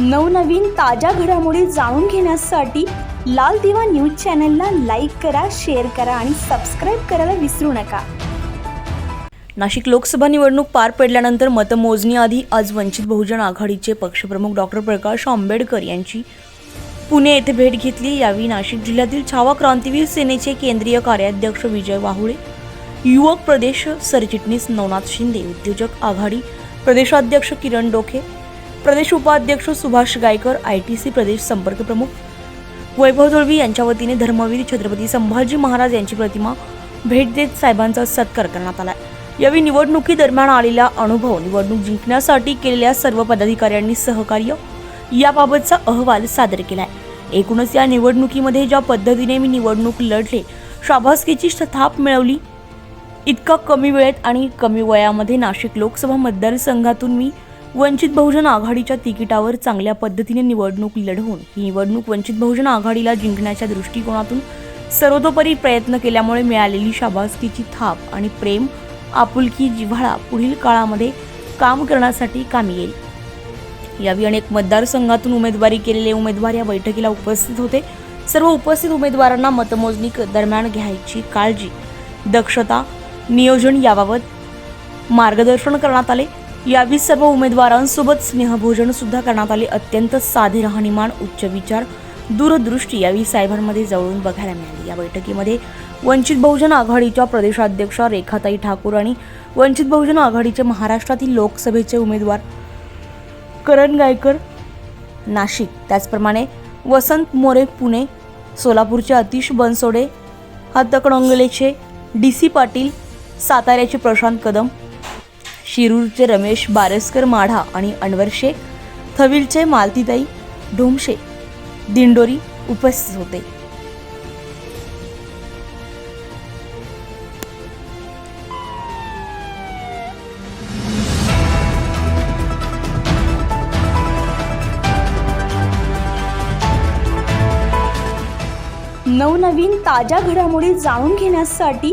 नवनवीन ताज्या घडामोडी जाणून घेण्यासाठी लाल दिवा न्यूज चॅनलला लाईक करा शेअर करा आणि सबस्क्राईब करायला विसरू नका. नाशिक लोकसभा निवडणूक पार पडल्यानंतर मतमोजणीआधी आज वंचित बहुजन आघाडीचे पक्षप्रमुख डॉक्टर प्रकाश आंबेडकर यांची पुणे येथे भेट घेतली. यावेळी नाशिक जिल्ह्यातील छावा क्रांतीवीर सेनेचे केंद्रीय कार्याध्यक्ष विजय वाहुळे युवक प्रदेश सरचिटणीस नवनाथ शिंदे उद्योजक आघाडी प्रदेशाध्यक्ष किरण डोके प्रदेश उपाध्यक्ष Subhash Gaykar I T C प्रदेश संपर्क प्रमुख. वैभव दळवी यांच्या वतीने धर्मवीर छत्रपती संभाजी महाराज यांची प्रतिमा भेट देत साहेबांचा सत्कार करण्यात आला यावेळी निवडणुकीदरम्यान आलेला अनुभव निवडणूक जिंकण्यासाठी केलेल्या सर्व पदाधिकाऱ्यांनी सहकार्य याबाबतचा अहवाल सादर केला आहे एकूणच या निवडणुकीमध्ये ज्या पद्धतीने मी निवडणूक लढले शाबासकीची थाप मिळवली. इतका कमी वेळेत आणि कमी वयामध्ये नाशिक लोकसभा मतदारसंघातून मी वंचित बहुजन आघाडीच्या तिकिटावर चांगल्या पद्धतीने निवडणूक लढवून ही निवडणूक वंचित बहुजन आघाडीला जिंकण्याच्या दृष्टिकोनातून सर्वतोपरी प्रयत्न केल्यामुळे मिळालेली शाबासकीची थाप आणि प्रेम आपुलकी जिव्हाळा पुढील काळामध्ये काम करण्यासाठी कामी येईल. यावेळी अनेक मतदारसंघातून उमेदवारी केलेले उमेदवार या बैठकीला उपस्थित होते. सर्व उपस्थित उमेदवारांना मतमोजणी क- दरम्यान घ्यायची काळजी. दक्षता नियोजन याबाबत मार्गदर्शन करण्यात आले. यावेळी सर्व उमेदवारांसोबत स्नेहभोजन सुद्धा करण्यात आले. अत्यंत साधे राहणीमान उच्च विचार दूरदृष्टी यावेळी साहेबांमध्ये जवळून बघायला मिळाली. या बैठकीमध्ये वंचित बहुजन आघाडीच्या प्रदेशाध्यक्षा रेखाताई ठाकूर आणि वंचित बहुजन आघाडीचे महाराष्ट्रातील लोकसभेचे उमेदवार करण गायकर नाशिक. त्याचप्रमाणे वसंत मोरे पुणे सोलापूरचे अतिश बनसोडे हातकणंगलेचे डी सी पाटील साताऱ्याचे प्रशांत कदम शिरूरचे रमेश बारसकर माढा आणि अनवर शेख थविलचे मालतीताई ढोमशे दिंडोरी उपस्थित होते. नवनवीन ताज्या घडामोडी जाणून घेण्यासाठी